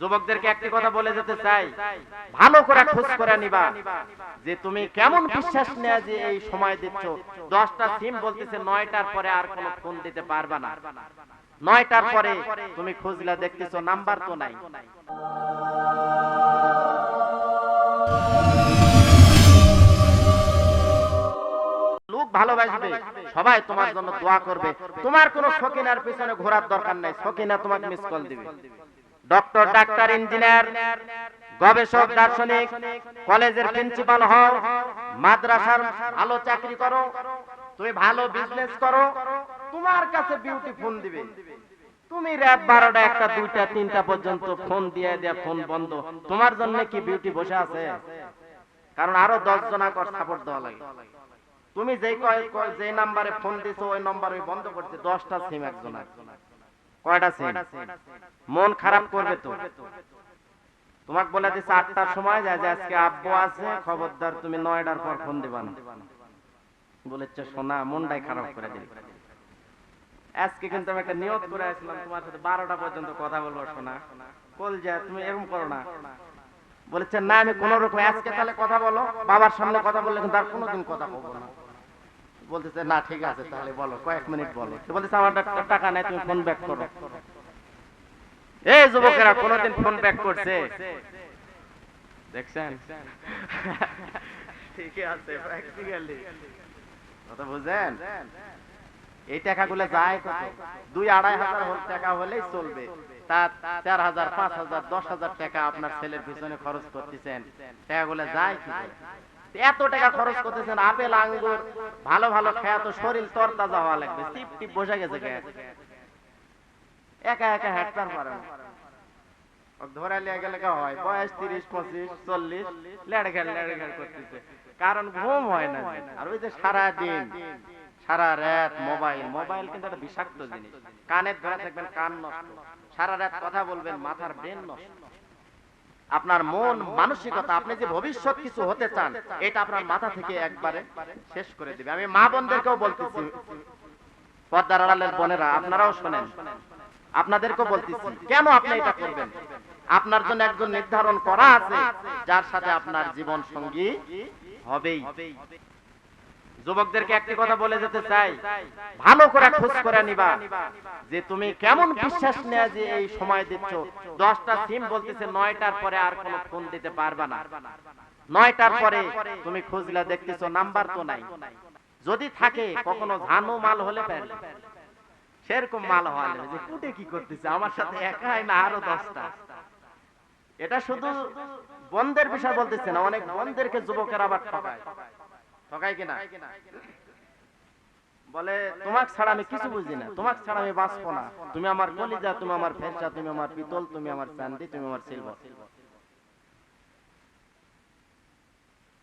যুবকদেরকে একটি কথা বলে যেতে চাই। ভালো করে খোঁজ করে নিবা যে তুমি কেমন বিশ্বাস নেয়া যে এই সময় দিচ্ছ। দশটা সিম বলতেছে, নয়টার পরে আর কোনো ফোন দিতে পারবা না। নয়টার পরে তুমি খুঁজলা দেখতেছো নাম্বার তো নাই। ভালোবাসবে, সবাই তোমার জন্য দোয়া করবে। তোমার কোনো সকিনার পিছনে ঘোরার দরকার নাই। সকিনা তোমাকে মিস কল দিবে। ডক্টর, ডাক্তার, ইঞ্জিনিয়ার, গবেষক, দার্শনিক, কলেজের প্রিন্সিপাল হও, মাদ্রাসার ভালো চাকরি করো, তুমি ভালো বিজনেস করো, তোমার কাছে বিউটি ফোন দিবে। তুমি রাত বারোটা একটা, দুইটা, তিনটা পর্যন্ত ফোন দিয়ে দেয়া ফোন বন্ধ। তোমার জন্য কি বিউটি বসে আছে? কারণ আরও দশ জনা কর সাপোর্ট দেওয়া লাগে। তুমি যেই কয় যে নাম্বারে ফোন দিছো, ওই নাম্বার বন্ধ করছে, দশটা সিম একজন একজন কয়টা মন খারাপ করবে তো। তোমাকে বলে দিচ্ছে আটটার সময় যায় যে আজকে আব্বু আছে খবরদার তুমি নয়টার পর ফোন দিবা না। বলেছে সোনা মনটাই খারাপ করে দিল। আজকে কিন্তু আমি একটা নিয়ত করে আসলাম তোমার সাথে বারোটা পর্যন্ত কথা বলব সোনা বল যা তুমি এরকম করো না। বলেছে না আমি কোন রকম আজকে তাহলে কথা বলো। বাবার সামনে কথা বললে কিন্তু আর কোনোদিন কথা বলব না। বলতেছে না ঠিক আছে তাহলে বলো কয়েক মিনিট বলো। বলতেছে আমার টাকা নেই তুমি ফোন ব্যাক করো। এই যুবকেরা কোনোদিন ফোন ব্যাক করছে। দেখছেন? ঠিকই আছে প্র্যাকটিক্যালি কথা বুঝেন এই টাকাগুলো যায় কত? দুই আড়াই হাজার টাকা হলেই চলবে। তা চার হাজার পাঁচ হাজার দশ হাজার টাকা আপনার ছেলের পিছনে খরচ করতেছেন। টাকাগুলো যায় কি? এত টাকা খরচ করতেছেন, আপেল, আঙ্গুর, ভালো ভালো খেয়া তো শরীর তরতাজা হওয়া লাগবে, টিপ টিপ বসে গেছে একা একা হাঁটতে পারে কারণ ঘুম হয় না। আর ওই যে সারা রাত মোবাইল মোবাইল একটা বিষাক্ত জিনিস। কানে ধরে কান সারা রাত কথা বলবেন, মাথার ব্রেন নষ্ট। আপনার মন মানসিকতা আপনি যে ভবিষ্যৎ কিছু হতে চান এটা আপনার মাথা থেকে একবারে শেষ করে দিবে। আমি মা বোনদেরকেও বলতেছি। পর্দার আড়ালের বোনেরা আপনারাও শোনেন। আপনাদেরকেও বলতেছি কেন আপনি এটা করবেন? আপনার জন্য একজন নির্ধারণ করা আছে যার সাথে আপনার জীবন সঙ্গী হবেই। যুবকদেরকে একটি কথা বলে যেতে চাই। ভালো করে খোঁজ করে নিবা যে তুমি কেমন বিশ্বাস নেয়া যে এই সময় দিচ্ছ। দশটা সিম বলতেছে নয়টার পরে আর কোনো ফোন দিতে পারবা না। নয়টার পরে তুমি খুঁজলা দেখতেছো নাম্বার তো নাই। যদি থাকে কখনো ধানু মাল হলে পারলে সেরকম মাল হওয়া যাবে যে কুটে কি করতেছে? আমার সাথে একাই না আরও দশটা। এটা শুধু বন্ধের বিষয় বলতেছে না অনেক বন্ধেরকে যুবকের আবার ঠকায়। কিনা? বলে তোমাক ছাড়া আমি কিছু বুঝি না। তোমাক ছাড়া আমি বাঁচবো না। তুমি আমার কলিজা তুমি আমার ফেসা তুমি আমার পিতল তুমি আমার চান্দি তুমি আমার সিলভার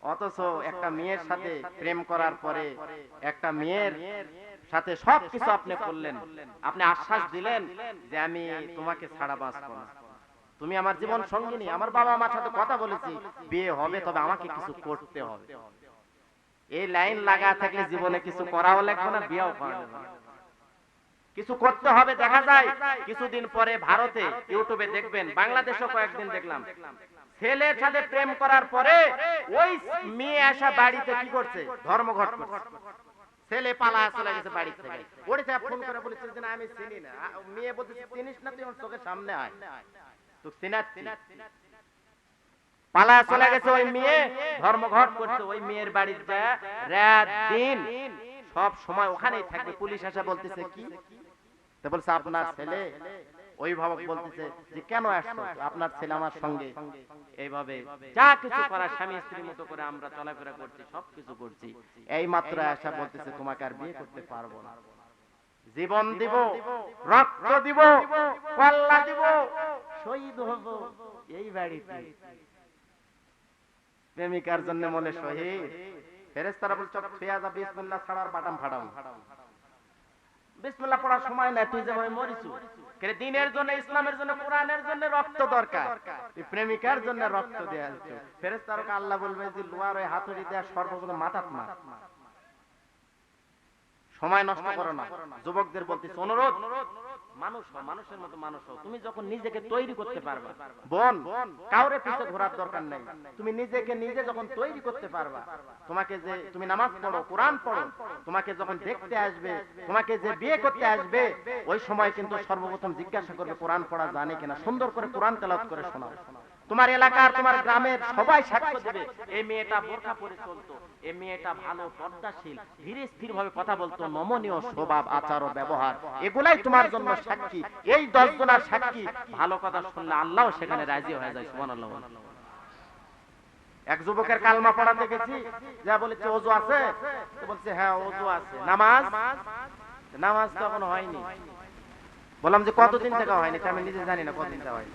অথচ একটা মেয়ের সাথে প্রেম করার পরে একটা মেয়ের সাথে সব কিছু আপনি করলেন। আপনি আশ্বাস দিলেন যে আমি তোমাকে ছাড়া বাঁচবো না। তুমি আমার জীবন সঙ্গিনী আমার বাবা আমার সাথে কথা বলেছি। বিয়ে হবে তবে আমাকে কিছু করতে হবে। এই লাইন লাগা থাকলে জীবনে কিছু করাও লাগবে না বিয়েও করা। কিছু করতে হবে দেখা যায়, কিছুদিন পরে ভারতে, ইউটিউবে দেখবেন, বাংলাদেশও কয়েকদিন দেখলাম। ছেলের সাথে প্রেম করার পরে ওই মেয়ে আসা বাড়িতে কি করছে? ধর্মঘট ছেলে পালা চলে গেছে বাড়ি থেকে। ওড়িতে ফোন করে বলেছে যে আমি চিনি না। মেয়ে বলছে চিনিস না, তুই আমার চোখের সামনে আয়। তো চিনাচ্ছি। পালা চলে গেছে ওই মেয়ে, ধর্মঘট করছে ওই মেয়ের বাড়ির যা, রাত, দিন, সব সময় ওখানেই থাকবে। পুলিশ আসা বলতেছে, কি? তো বলছে, আপনার ছেলে? অভিভাবক বলতেছে যে, কেন আসছো? আপনার ছেলে আমার সঙ্গে। এইভাবে যা কিছু করার স্বামী, স্ত্রীর মতো করে আমরা চলাফেরা করছি, সব কিছু করছি। এই মাত্র আসা বলতেছে, তোমাকে আর বিয়ে করতে পারব না। জীবন দিব, রক্ত দিব, কল্লা দিব, শহীদ হব। এই বাড়িতে প্রেমিকার জন্য মনে শহীদ। ফেরেস্তারা বল চক ছুঁয়া যা বিসমিল্লাহ ছাড়ার বাটাম ফাটাম বিসমিল্লাহ পড়ার সময় নাই, তুই যেভাবে মরিছু দিনের জন্য, ইসলামের জন্য, কোরআনের জন্য রক্ত দরকার। প্রেমিকার জন্য রক্ত দেয়া ফেরেস্তারকে আল্লাহ বলবে যে, লোয়ার ওই হাতুড়ি দেয়া সর্বপ্রথম মাথাত মা সময় নষ্ট করো না। যুবকদের বলতেছি, অনুরোধ মানুষ হও মানুষের মতো মানুষ হও। তুমি যখন নিজেকে তৈরি করতে পারবা। বোন কাউরে পিছে ঘোরার দরকার নাই। তুমি নিজেকে নিজে যখন তৈরি করতে পারবা তোমাকে যে তুমি নামাজ পড়ো কোরআন পড়ো তোমাকে যখন দেখতে আসবে তোমাকে যে বিয়ে করতে আসবে ওই সময় কিন্তু সর্বপ্রথম জিজ্ঞাসা করবে কোরআন পড়া জানে কিনা? সুন্দর করে কোরআন তেলাওয়াত করে শোনাও। তোমার এলাকার, তোমার গ্রামের সবাই সাক্ষ্য দেবে। এই মেয়েটা বোরখা পরে চলতো। এই মেয়েটা ভালো, পর্দাশীল, ধীরে স্থির ভাবে কথা বলতো। নমনীয় স্বভাব, আচার ও ব্যবহার, এগুলাই তোমার জন্য সাক্ষী। এই দশ জনের সাক্ষী। ভালো কথা শুনলে আল্লাহ সেখানে রাজি হয়ে যায় সুমান আল্লাহ এক যুবকের কালমা পড়াতে গেছি, যা বলেছে ওজু আছে? বলছে হ্যাঁ ওজু আছে। নামাজ? নামাজ তো এখনও হয়নি। বললাম যে কতদিন থেকে হয়নি? আমি নিজে জানি না কতদিন থেকে হয়নি।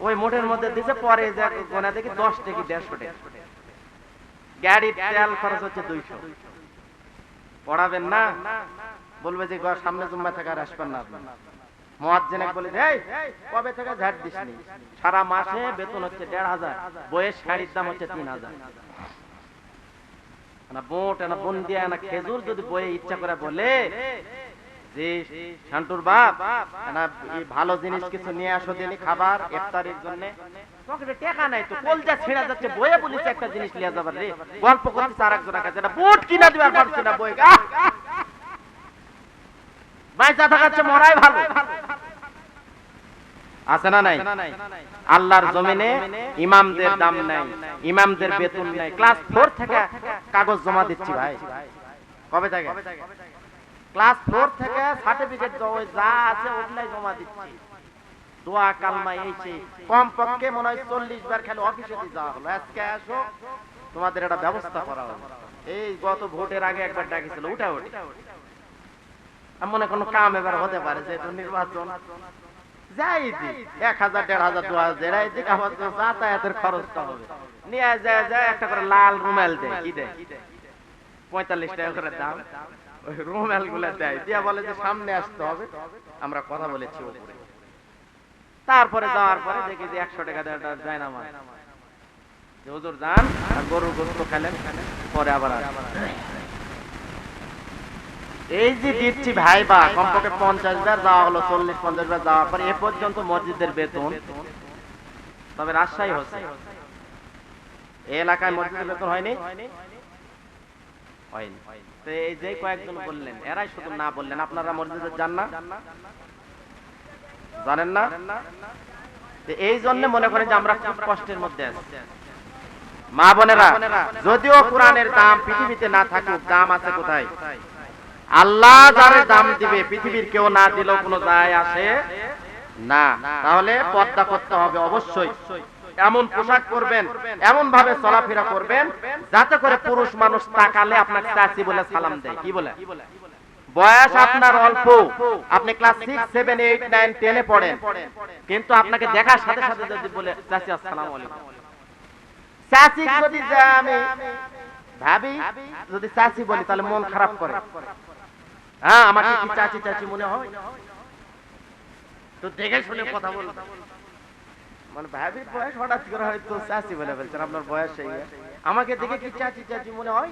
ওই মোটের মধ্যে দিছে পরে গোনা দেখি দশ টাকি দেড়শো টাকা গাড়ির তেল খরচ হচ্ছে দুইশো। পড়াবেন না? বলবে যে সামনে জুম্মা থেকে আর আসবেন না আপনি। মহাজ্জেনে বলে "এই, কবে থেকে সারা মাসে বেতন হচ্ছে দেড় হাজার বইয়ের শাড়ির দাম হচ্ছে তিন হাজার। বোট না না খেজুর যদি বইয়ে ইচ্ছা করে বলে শান্তুর বাপ ভালো জিনিস কিছু নিয়ে আসো খাবার, ইফতারির জন্য। আছে না নাই? আল্লাহর জমিনে ইমামদের দাম নাই, ইমামদের বেতন নাই। ক্লাস ফোর থেকে কাগজ জমা দিচ্ছি ভাই। কবে থেকে? ক্লাস ফোর থেকে সার্টিফিকেট যা আছে ওগুলাই জমা দিচ্ছি। দোয়া কালমা এই সেই কম পক্ষে মনে হয় চল্লিশ বার খালি অফিসে যাওয়া হলো। আজকে আসো, তোমাদের একটা ব্যবস্থা করা হলো এই গত ভোটের আগে একবার ডাকিছিল, উঠা, উঠি। মনে কোনো কাম এবার হতে পারে, যেহেতু নির্বাচন। একটা করে লাল রুমাল দেয় কি দেয় পঁয়তাল্লিশ টাকা করে দাম। রুমালগুলা দেয় দিয়া বলে যে সামনে আসতে হবে, আমরা কথা বলেছি ওপরে তারপরে যাওয়ার পরে দেখি যে একশো টাকা দেওয়া যায় না হুজুর যান, আর খেলেন, পরে আবার এই যে দিচ্ছি ভাই বা, কমপক্ষে পঞ্চাশ যাওয়া হলো চল্লিশ, পঞ্চাশ যাওয়ার পর এ পর্যন্ত মসজিদের বেতন। তবে রাজশাহী হচ্ছে। এলাকায় মসজিদের বেতন হয়নি। যে কয়েকজন বললেন, এরাই শুধু না বললেন, আপনারা যান না? জানেন না? এই জন্য মনে করেন যে আমরা খুব কষ্টের মধ্যে আছি। মা বোনেরা, যদিও কোরআনের দাম পৃথিবীতে না থাকুক, দাম আছে কোথায়? আল্লাহ যারে দাম দিবে, পৃথিবীর কেউ না দিলেও কোনো যায় আসে না। তাহলে পর্দা করতে হবে অবশ্যই। এমন পোশাক করবেন এমন ভাবে চলাফেরা করবেন, যাতে করে পুরুষ মানুষ তাকালে আপনাকে চাচি বলে সালাম দেয়। কি বলে? বয়স আপনার অল্প। আপনি class six seven eight nine টেনে পড়েন। কিন্তু আপনাকে দেখার সাথে সাথে যদি বলে, চাচি, আসসালাম আলাইকুম। চাচি যদি আমি ভাবি, যদি চাচি বলি, তাহলে মন খারাপ করে। হ্যাঁ আমাকে কি চাচি চাচি মনে হয়? তো দেখে শুনে কথা বল মানে ভাবির বয়স হঠাৎ করে হয়তো চাচি বলে ফেলছেন, আপনার বয়স এই আমাকে দেখে কি চাচি চাচি মনে হয়?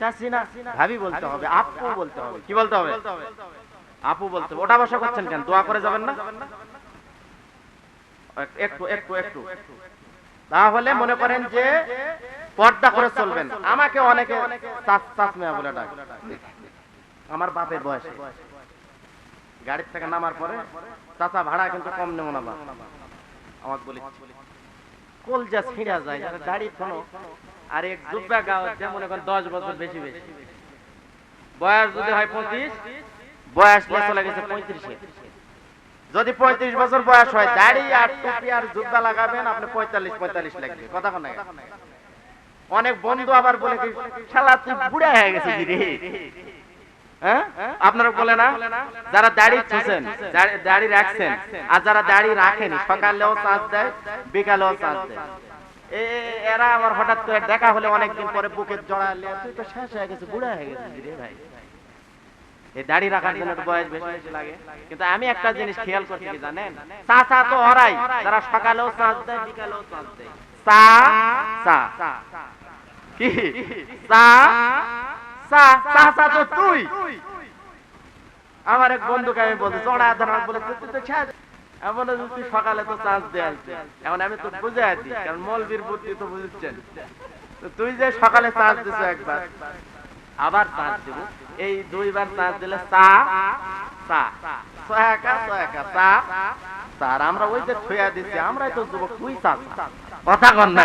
চাচি না, ভাবি বলতে হবে, আপু বলতে হবে। কি বলতে হবে? আপু বলতে ওটা করছেন কেন? দোয়া করে যাবেন না? একটু একটু একটু। তাহলে মনে করেন যে পর্দা করে চলবেন। আমাকে অনেকে চাচ চাচ মেয়া বলে ডাক। আমার বাপের বয়সে। গাড়ির থেকে নামার পরে চাচা ভাড়া কিন্তু কম নেব না আমাকে বলি কলজা ছিঁড়া যায় যারা দাড়ি আর এক জুব্বা গাও যে মনে করেন দশ বছর বেশি বেশি। বয়স যদি হয় পঁচিশ, বয়স চলে গেছে পঁয়ত্রিশে। যদি পঁয়ত্রিশ বছর বয়স হয়, দাড়ি আর টুপি আর জুব্বা লাগাবেন, আপনি পঁয়তাল্লিশ পঁয়তাল্লিশ লাগবে। কথা কোন? অনেক বন্ধু আবার বলে শালা, তুই বুড়া হয়ে রে। হ্যাঁ আপনারা বলে না? যারা দাড়ি ছুছেন রাখছেন, আর যারা দাড়ি রাখেনি, সকালেও চার্জ দেয়, বিকালেও চার্জ দেয়। এরা আমার হঠাৎ করে দেখা হলে অনেকদিন পরে তুই তো শেষ হয়ে গেছে, বুড়া হয়ে গেছিস রে ভাই? এই দাড়ি রাখার জন্য বয়স বেশি বেশি লাগে। কিন্তু আমি একটা জিনিস খেয়াল করছি কি জানেন? চা চা তো হরাই যারা সকালেও চার্জ দেয়, বিকালেও চার্জ দেয়। চা চা। কি? চা আমার এক বন্ধুকে আমি বলছি, চড়া, ধরা। বলে তুই তো এমন তুই সকালে তো চান্স দিয়ে এখন আমি তো বুঝে আছি কারণ মলবির বুদ্ধি তো বুঝছেন। তুই যে সকালে চান্স দিছ একবার, আবার চান্স দিব। এই দুইবার চান্স দিলে চা চা। সহায়কা সহায়কা চা চা। আমরা ওই যে ছুঁয়া দিচ্ছি আমরাই তো যুবক, তুই চা। কথা কন না?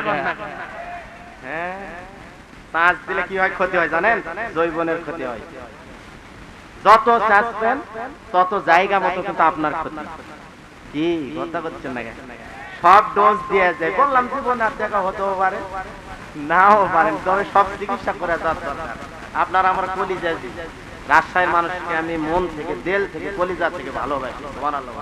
হ্যাঁ। চাষ দিলে কি হয় ক্ষতি হয় জানেন? জৈবনের ক্ষতি হয়। যত চাষবেন তত জায়গা মতো কিন্তু আপনার ক্ষতি। কি কথা করছেন না? সব ডোজ দিয়ে যায় বললাম জীবন আর দেখা হতেও পারে, নাও পারেন, তবে সব চিকিৎসা করে যাওয়ার দরকার। আপনার আমার কলি কলিজা রাজশাহীর মানুষকে আমি মন থেকে, দেল থেকে, কলিজা থেকে ভালোবাসি, সুবহানাল্লাহ।